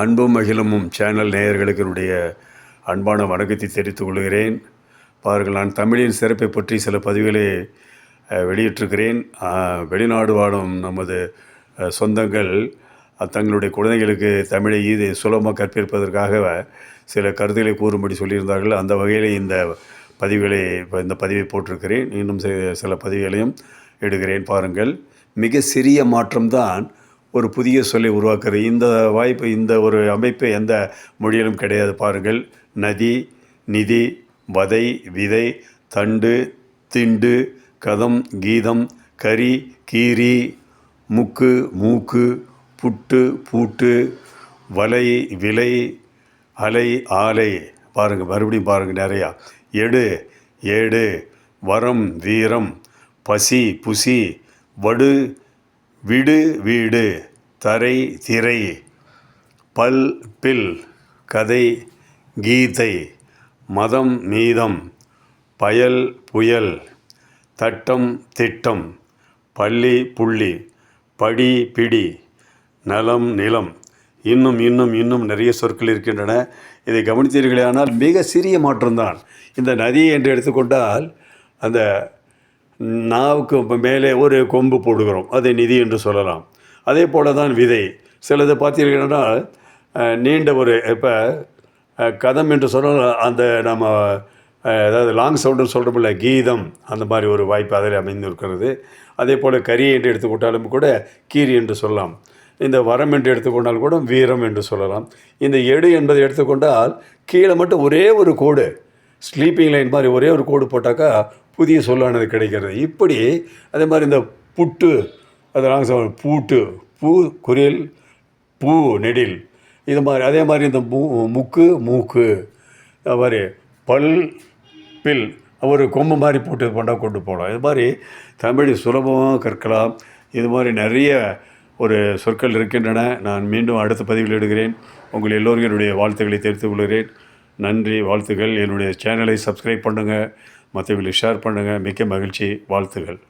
அன்பும் மகிழமும் சேனல் நேயர்களுக்கு என்னுடைய அன்பான வணக்கத்தை தெரிவித்துக் கொள்கிறேன். பாருங்கள் நான் தமிழின் சிறப்பை பற்றி சில பதிவுகளை வெளியிட்டிருக்கிறேன். வெளிநாடு வாழும் நமது சொந்தங்கள் தங்களுடைய குழந்தைகளுக்கு தமிழை இது சுலபமாக கற்பிப்பதற்காக சில கருத்துக்களை கூறும்படி சொல்லியிருந்தார்கள். அந்த வகையில் இந்த பதிவுகளை இந்த பதிவை போட்டிருக்கிறேன். இன்னும் சில பதிவுகளையும் எடுக்கிறேன். பாருங்கள் மிக சிறிய மாற்றம்தான் ஒரு புதிய சொல்லை உருவாக்குற இந்த வாய்ப்பு இந்த ஒரு அமைப்பு எந்த மொழியிலும் கிடையாது. பாருங்கள். நதி நிதி வதை விதை தண்டு திண்டு கதம் கீதம் கரி கீரி முக்கு மூக்கு புட்டு பூட்டு வலை விலை அலை ஆலை. பாருங்கள் மறுபடியும் பாருங்கள் நிறையா. எடு ஏடு வரம் வீரம் பசி புசி வடு விடு வீடு தரை திரை பல் பில் கதை கீதை மதம் மீதம் பயல் புயல் தட்டம் திட்டம் பள்ளி புள்ளி படி பிடி நலம் நிலம். இன்னும் இன்னும் இன்னும் நிறைய சொற்கள் இருக்கின்றன. இதை கவனித்தீர்களேயானால் மிக சிறிய மாற்றம்தான். இந்த நதி என்று எடுத்துக்கொண்டால் அந்த நாவுக்கு மேலே ஒரு கொம்பு போடுகிறோம். அதை நிதி என்று சொல்லலாம். அதே போல தான் விதை. சிலது பார்த்தீர்கள்னா நீண்ட ஒரு இப்போ கதம் என்று சொன்னால் அந்த நம்ம ஏதாவது அதாவது லாங் சவுண்டுன்னு சொல்கிறோம்ல கீதம். அந்த மாதிரி ஒரு வாய்ப்பு அதில் அமைந்து இருக்கிறது அதே போல் கரி என்று எடுத்துக்கொண்டாலும் கூட கீரி என்று சொல்லலாம். இந்த வரம் என்று எடுத்துக்கொண்டால் கூட வீரம் என்று சொல்லலாம். இந்த எடு என்பதை எடுத்துக்கொண்டால் கீழே மட்டும் ஒரே ஒரு கோடு. ஸ்லீப்பிங் லைன் மாதிரி ஒரே ஒரு கோடு போட்டாக்கா புதிய சொல்லானது கிடைக்கிறது. இப்படி அதே மாதிரி இந்த புட்டு அதெல்லாம் சொல்ல பூட்டு பூ குரில் பூ நெடில் இது மாதிரி அதே மாதிரி இந்த மூ முக்கு மூக்கு அது மாதிரி பல் பில் ஒரு கொம்பு மாதிரி போட்டு பண்ணால் கொண்டு போகலாம். இது மாதிரி தமிழ் சுலபமாக கற்கலாம். இது மாதிரி நிறைய ஒரு சொற்கள் இருக்கின்றன. நான் மீண்டும் அடுத்த பதிவில் இடுகிறேன் உங்கள் எல்லோரும் என்னுடைய வாழ்த்துக்களை தெரிவித்துக் கொள்கிறேன். நன்றி வாழ்த்துகள். என்னுடைய சேனலை சப்ஸ்கிரைப் பண்ணுங்கள் மற்றவங்களுக்கு ஷேர் பண்ணுங்கள் மிக்க மகிழ்ச்சி. வாழ்த்துகள்.